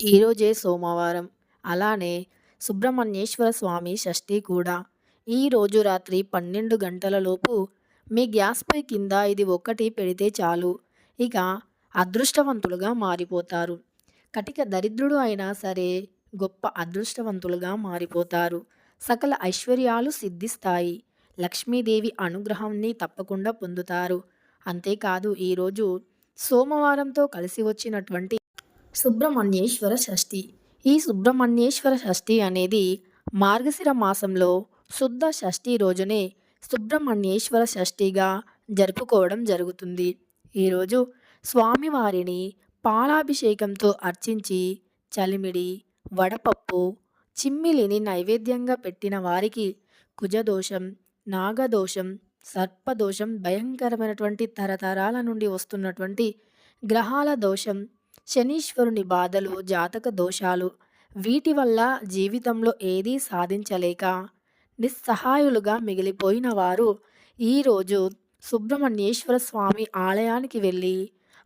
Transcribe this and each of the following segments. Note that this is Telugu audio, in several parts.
ఈరోజే సోమవారం. అలానే సుబ్రహ్మణ్యేశ్వర స్వామి షష్ఠి కూడా. ఈరోజు రాత్రి 12 గంటలలోపు మీ గ్యాస్‌పై కింద ఇది ఒక్కటి పెడితే చాలు. ఇక అదృష్టవంతులుగా మారిపోతారు. కటిక దరిద్రుడు అయినా సరే గొప్ప అదృష్టవంతులుగా మారిపోతారు. సకల ఐశ్వర్యాలు సిద్ధిస్తాయి. లక్ష్మీదేవి అనుగ్రహాన్ని తప్పకుండా పొందుతారు. అంతేకాదు ఈరోజు సోమవారంతో కలిసి వచ్చినటువంటి సుబ్రహ్మణ్యేశ్వర షష్ఠి. ఈ సుబ్రహ్మణ్యేశ్వర షష్ఠి అనేది మార్గశిర మాసంలో శుద్ధ షష్ఠి రోజునే సుబ్రహ్మణ్యేశ్వర షష్ఠిగా జరుపుకోవడం జరుగుతుంది. ఈరోజు స్వామివారిని పాలాభిషేకంతో అర్చించి చలిమిడి, వడపప్పు, చిమ్మిలిని నైవేద్యంగా పెట్టిన వారికి కుజదోషం, నాగదోషం, సర్పదోషం భయంకరమైనటువంటి తరతరాల నుండి వస్తున్నటువంటి గ్రహాల దోషం, శనీశ్వరుని బాధలు, జాతక దోషాలు వీటి వల్ల జీవితంలో ఏదీ సాధించలేక నిస్సహాయులుగా మిగిలిపోయిన వారు ఈరోజు సుబ్రహ్మణ్యేశ్వర స్వామి ఆలయానికి వెళ్ళి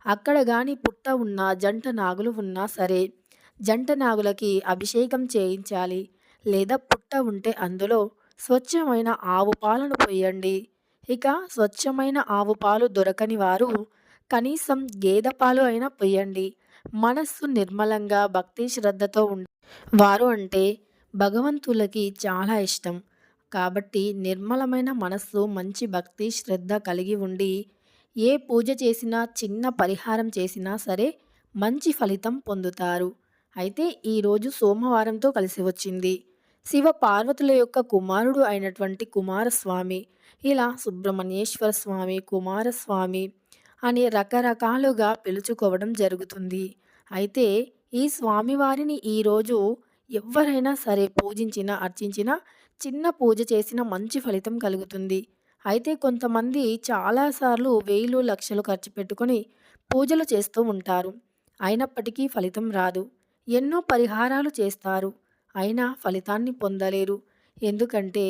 అక్కడ గాని పుట్ట ఉన్నా, జంట నాగులు ఉన్నా సరే జంట నాగులకి అభిషేకం చేయించాలి. లేదా పుట్ట ఉంటే అందులో స్వచ్ఛమైన ఆవు పాలను పొయ్యండి. ఇక స్వచ్ఛమైన ఆవు పాలు దొరకని వారు కనీసం గేదె పాలు అయినా పొయ్యండి. మనస్సు నిర్మలంగా భక్తి శ్రద్ధతో ఉండ వారు అంటే భగవంతులకి చాలా ఇష్టం. కాబట్టి నిర్మలమైన మనస్సు, మంచి భక్తి శ్రద్ధ కలిగి ఉండి ఏ పూజ చేసినా, చిన్న పరిహారం చేసినా సరే మంచి ఫలితం పొందుతారు. అయితే ఈరోజు సోమవారంతో కలిసి వచ్చింది. శివ పార్వతుల యొక్క కుమారుడు అయినటువంటి కుమారస్వామి. ఇలా సుబ్రహ్మణ్యేశ్వర స్వామి, కుమారస్వామి అని రకరకాలుగా పిలుచుకోవడం జరుగుతుంది. అయితే ఈ స్వామివారిని ఈరోజు ఎవరైనా సరే పూజించినా, అర్చించినా, చిన్న పూజ చేసినా మంచి ఫలితం కలుగుతుంది. అయితే కొంతమంది చాలాసార్లు వేలు, లక్షలు ఖర్చు పెట్టుకొని పూజలు చేస్తూ ఉంటారు. అయినప్పటికీ ఫలితం రాదు. ఎన్నో పరిహారాలు చేస్తారు. అయినా ఫలితాన్ని పొందలేరు. ఎందుకంటే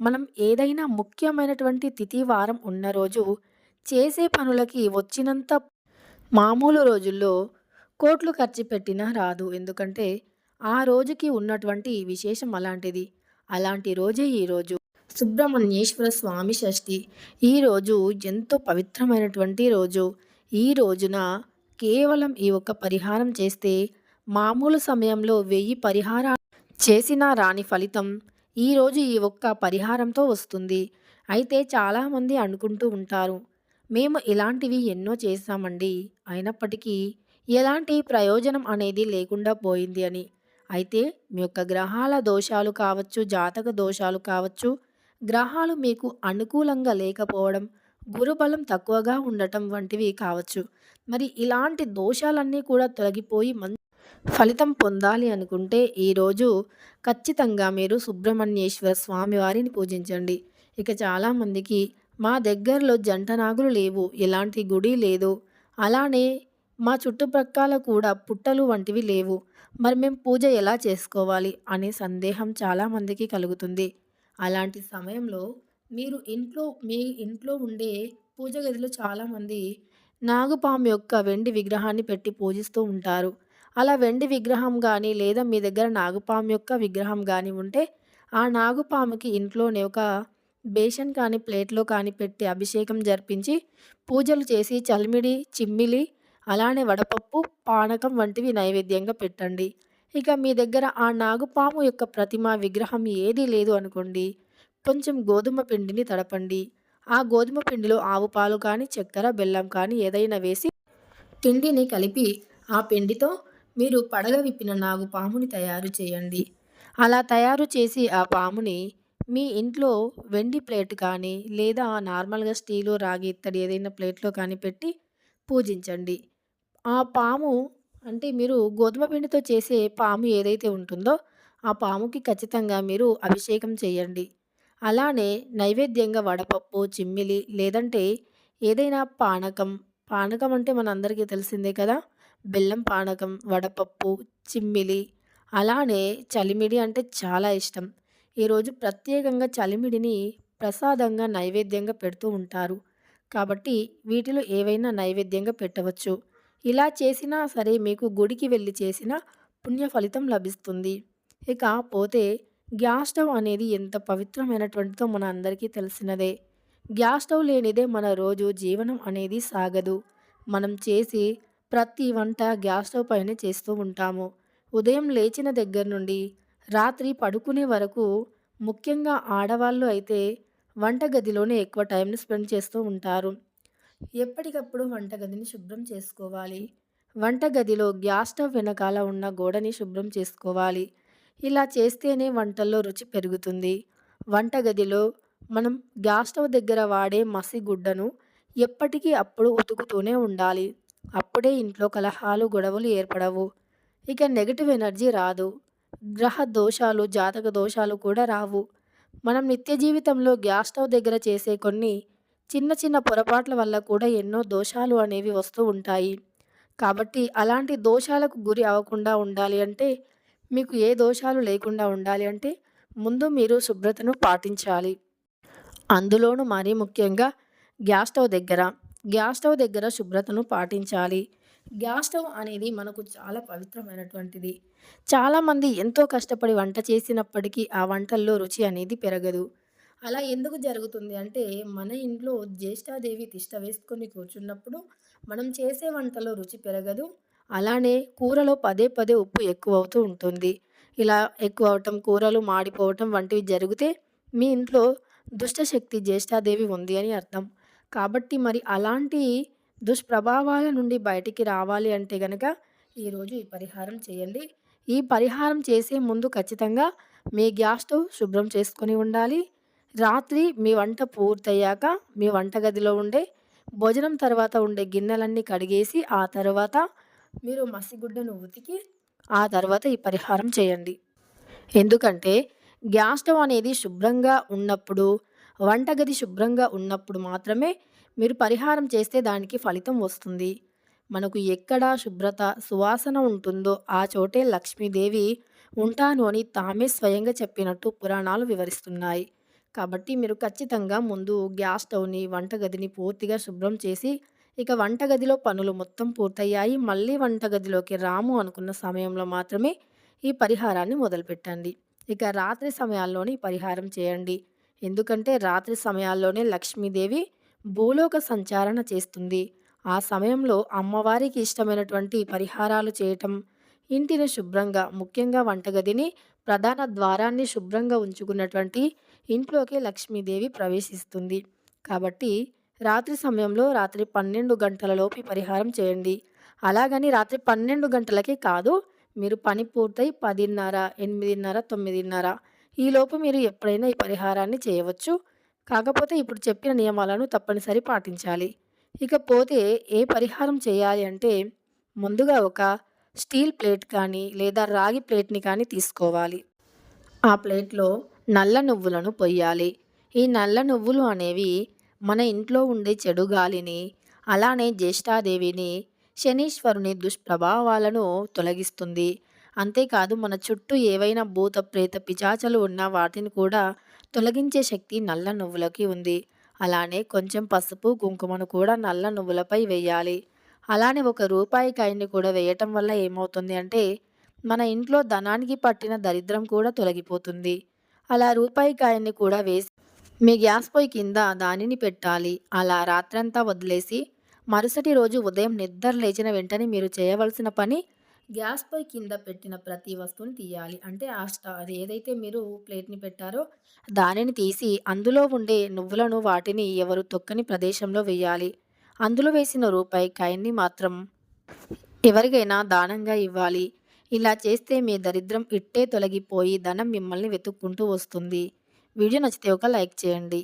మనం ఏదైనా ముఖ్యమైనటువంటి తిథి, వారం ఉన్న రోజు చేసే పనులకి వచ్చినంత మామూలు రోజుల్లో కోట్లు ఖర్చు పెట్టినా రాదు. ఎందుకంటే ఆ రోజుకి ఉన్నటువంటి విశేషం అలాంటిది. అలాంటి రోజే ఈరోజు. సుబ్రహ్మణ్యేశ్వర స్వామి షష్ఠి. ఈరోజు ఎంతో పవిత్రమైనటువంటి రోజు. ఈ రోజున కేవలం ఈ ఒక్క పరిహారం చేస్తే మామూలు సమయంలో వెయ్యి పరిహారాలు చేసినా రాని ఫలితం ఈరోజు ఈ ఒక్క పరిహారంతో వస్తుంది. అయితే చాలామంది అనుకుంటూ ఉంటారు. మేము ఇలాంటివి ఎన్నో చేసామండి అయినప్పటికీ ఎలాంటి ప్రయోజనం అనేది లేకుండా పోయింది అని. అయితే మీ యొక్క గ్రహాల దోషాలు కావచ్చు, జాతక దోషాలు కావచ్చు, గ్రహాలు మీకు అనుకూలంగా లేకపోవడం, గురుబలం తక్కువగా ఉండటం వంటివి కావచ్చు. మరి ఇలాంటి దోషాలన్నీ కూడా తొలగిపోయి మం ఫలితం పొందాలి అనుకుంటే ఈరోజు ఖచ్చితంగా మీరు సుబ్రహ్మణ్యేశ్వర స్వామి వారిని పూజించండి. ఇక చాలామందికి మా దగ్గరలో జంట నాగులు లేవు. ఎలాంటి గుడి లేదు. అలానే మా చుట్టుప్రక్కల కూడా పుట్టలు వంటివి లేవు. మరి మేము పూజ ఎలా చేసుకోవాలి అనే సందేహం చాలామందికి కలుగుతుంది. అలాంటి సమయంలో మీరు ఇంట్లో మీ ఇంట్లో ఉండే పూజ గదిలో చాలామంది నాగుపాము యొక్క వెండి విగ్రహాన్ని పెట్టి పూజిస్తూ ఉంటారు. అలా వెండి విగ్రహం కానీ లేదా మీ దగ్గర నాగుపాము యొక్క విగ్రహం కానీ ఉంటే ఆ నాగుపాముకి ఇంట్లోనే ఒక బేషన్ కానీ, ప్లేట్‌లో కానీ పెట్టి అభిషేకం జరిపించి పూజలు చేసి చలిమిడి, చిమ్మిలి అలానే వడపప్పు, పానకం వంటివి నైవేద్యంగా పెట్టండి. ఇక మీ దగ్గర ఆ నాగుపాము యొక్క ప్రతిమ, విగ్రహం ఏదీ లేదు అనుకోండి. కొంచెం గోధుమ పిండిని తడపండి. ఆ గోధుమ పిండిలో ఆవు పాలు కానీ, చక్కెర, బెల్లం కానీ ఏదైనా వేసి పిండిని కలిపి ఆ పిండితో మీరు పడగ విప్పిన నాగుపాముని తయారు చేయండి. అలా తయారు చేసి ఆ పాముని మీ ఇంట్లో వెండి ప్లేట్ కానీ లేదా నార్మల్‌గా స్టీలు, రాగి, ఇత్తడి ఏదైనా ప్లేట్‌లో కానీ పెట్టి పూజించండి. ఆ పాము అంటే మీరు గోధుమ పిండితో చేసే పాము ఏదైతే ఉంటుందో ఆ పాముకి ఖచ్చితంగా మీరు అభిషేకం చేయండి. అలానే నైవేద్యంగా వడపప్పు, చిమ్మిలి లేదంటే ఏదైనా పానకం, పానకం అంటే మనందరికీ తెలిసిందే కదా! బెల్లం పానకం, వడపప్పు, చిమ్మిలి అలానే చలిమిడి అంటే చాలా ఇష్టం. ఈరోజు ప్రత్యేకంగా చలిమిడిని ప్రసాదంగా నైవేద్యంగా పెడుతూ ఉంటారు. కాబట్టి వీటిలో ఏవైనా నైవేద్యంగా పెట్టవచ్చు. ఇలా చేసినా సరే మీకు గుడికి వెళ్ళి చేసిన పుణ్య ఫలితం లభిస్తుంది. ఇక పోతే గ్యాస్ స్టవ్ అనేది ఎంత పవిత్రమైనటువంటిదో మన అందరికీ తెలిసినదే. గ్యాస్ స్టవ్ లేనిదే మన రోజు జీవనం అనేది సాగదు. మనం చేసి ప్రతి వంట గ్యాస్ స్టవ్ పైన చేస్తూ ఉంటాము. ఉదయం లేచిన దగ్గర నుండి రాత్రి పడుకునే వరకు ముఖ్యంగా ఆడవాళ్ళు అయితే వంటగదిలోనే ఎక్కువ టైంని స్పెండ్ చేస్తూ ఉంటారు. ఎప్పటికప్పుడు వంటగదిని శుభ్రం చేసుకోవాలి. వంటగదిలో గ్యాస్ స్టవ్ వెనకాల ఉన్న గోడని శుభ్రం చేసుకోవాలి. ఇలా చేస్తేనే వంటల్లో రుచి పెరుగుతుంది. వంటగదిలో మనం గ్యాస్ స్టవ్ దగ్గర వాడే మసిగుడ్డను ఎప్పటికీ అప్పుడు ఉతుకుతూనే ఉండాలి. అప్పుడే ఇంట్లో కలహాలు, గొడవలు ఏర్పడవు. ఇక నెగిటివ్ ఎనర్జీ రాదు. గ్రహ దోషాలు, జాతక దోషాలు కూడా రావు. మనం నిత్య జీవితంలో గ్యాస్ స్టవ్ దగ్గర చేసే కొన్ని చిన్న చిన్న పొరపాట్ల వల్ల కూడా ఎన్నో దోషాలు అనేవి వస్తూ ఉంటాయి. కాబట్టి అలాంటి దోషాలకు గురి అవ్వకుండా ఉండాలి అంటే మీకు ఏ దోషాలు లేకుండా ఉండాలి అంటే ముందు మీరు శుభ్రతను పాటించాలి. అందులోనూ మరీ ముఖ్యంగా గ్యాస్ స్టవ్ దగ్గర. గ్యాస్ స్టవ్ దగ్గర శుభ్రతను పాటించాలి. గ్యాస్ స్టవ్ అనేది మనకు చాలా పవిత్రమైనటువంటిది. చాలామంది ఎంతో కష్టపడి వంట చేసినప్పటికీ ఆ వంటల్లో రుచి అనేది పెరగదు. అలా ఎందుకు జరుగుతుంది అంటే మన ఇంట్లో జ్యేష్ఠాదేవి తిష్ట వేసుకొని కూర్చున్నప్పుడు మనం చేసే వంటలో రుచి పెరగదు. అలానే కూరలో పదే పదే ఉప్పు ఎక్కువ అవుతూ ఉంటుంది. ఇలా ఎక్కువ అవ్వటం, కూరలు మాడిపోవటం వంటివి జరిగితే మీ ఇంట్లో దుష్టశక్తి జ్యేష్ఠాదేవి ఉంది అని అర్థం. కాబట్టి మరి అలాంటి దుష్ప్రభావాల నుండి బయటికి రావాలి అంటే గనక ఈరోజు ఈ పరిహారం చేయండి. ఈ పరిహారం చేసే ముందు ఖచ్చితంగా మీ గ్యాస్ స్టవ్ శుభ్రం చేసుకొని ఉండాలి. రాత్రి మీ వంట పూర్తయ్యాక మీ వంటగదిలో ఉండే భోజనం తర్వాత ఉండే గిన్నెలన్నీ కడిగేసి ఆ తర్వాత మీరు మసిగుడ్డను ఉతికి ఆ తర్వాత ఈ పరిహారం చేయండి. ఎందుకంటే గ్యాస్ స్టవ్ అనేది శుభ్రంగా ఉన్నప్పుడు, వంటగది శుభ్రంగా ఉన్నప్పుడు మాత్రమే మీరు పరిహారం చేస్తే దానికి ఫలితం వస్తుంది. మనకు ఎక్కడ శుభ్రత, సువాసన ఉంటుందో ఆ చోటే లక్ష్మీదేవి ఉంటాను అని తామే స్వయంగా చెప్పినట్టు పురాణాలు వివరిస్తున్నాయి. కాబట్టి మీరు ఖచ్చితంగా ముందు గ్యాస్ స్టవ్‌ని, వంటగదిని పూర్తిగా శుభ్రం చేసి ఇక వంటగదిలో పనులు మొత్తం పూర్తయ్యాయి. మళ్ళీ వంటగదిలోకి రాము అనుకున్న సమయంలో మాత్రమే ఈ పరిహారాన్ని మొదలుపెట్టండి. ఇక రాత్రి సమయాల్లోనే పరిహారం చేయండి. ఎందుకంటే రాత్రి సమయాల్లోనే లక్ష్మీదేవి భూలోక సంచారణ చేస్తుంది. ఆ సమయంలో అమ్మవారికి ఇష్టమైనటువంటి పరిహారాలు చేయటం, ఇంటిని శుభ్రంగా ముఖ్యంగా వంటగదిని, ప్రధాన ద్వారాన్ని శుభ్రంగా ఉంచుకున్నటువంటి ఇంట్లోకి లక్ష్మీదేవి ప్రవేశిస్తుంది. కాబట్టి రాత్రి సమయంలో రాత్రి 12 గంటలలోపు పరిహారం చేయండి. అలాగని రాత్రి 12 గంటలకే కాదు. మీరు పని పూర్తయి 10:30, 8:30, 9:30 ఈలోపు మీరు ఎప్పుడైనా ఈ పరిహారాన్ని చేయవచ్చు. కాకపోతే ఇప్పుడు చెప్పిన నియమాలను తప్పనిసరి పాటించాలి. ఇకపోతే ఏ పరిహారం చేయాలి అంటే ముందుగా ఒక స్టీల్ ప్లేట్ కానీ లేదా రాగి ప్లేట్‌ని కానీ తీసుకోవాలి. ఆ ప్లేట్‌లో నల్ల నువ్వులను పొయ్యాలి. ఈ నల్ల నువ్వులు అనేవి మన ఇంట్లో ఉండే చెడు గాలిని, అలానే జ్యేష్ఠాదేవిని, శనీశ్వరుని దుష్ప్రభావాలను తొలగిస్తుంది. అంతేకాదు మన చుట్టూ ఏవైనా భూత, ప్రేత, పిచాచలు ఉన్నా వాటిని కూడా తొలగించే శక్తి నల్ల నువ్వులకి ఉంది. అలానే కొంచెం పసుపు, కుంకుమను కూడా నల్ల నువ్వులపై వేయాలి. అలానే ఒక రూపాయి కాయని కూడా వేయటం వల్ల ఏమవుతుంది అంటే మన ఇంట్లో ధనానికి పట్టిన దరిద్రం కూడా తొలగిపోతుంది. అలా రూపాయి కాయిన్‌ని కూడా వేసి మీ గ్యాస్ పొయ్యి కింద దానిని పెట్టాలి. అలా రాత్రంతా వదిలేసి మరుసటి రోజు ఉదయం నిద్ర లేచిన వెంటనే మీరు చేయవలసిన పని గ్యాస్ పొయ్యి కింద పెట్టిన ప్రతి వస్తువుని తీయాలి. అంటే ఆ అది ఏదైతే మీరు ప్లేట్‌ని పెట్టారో దానిని తీసి అందులో ఉండే నువ్వులను వాటిని ఎవరు తొక్కని ప్రదేశంలో వేయాలి. అందులో వేసిన రూపాయి కాయన్ని మాత్రం ఎవరికైనా దానంగా ఇవ్వాలి. ఇలా చేస్తే మీ దరిద్రం ఇట్టే తొలగిపోయి ధనం మిమ్మల్ని వెతుక్కుంటూ వస్తుంది. వీడియో నచ్చితే ఒక లైక్ చేయండి.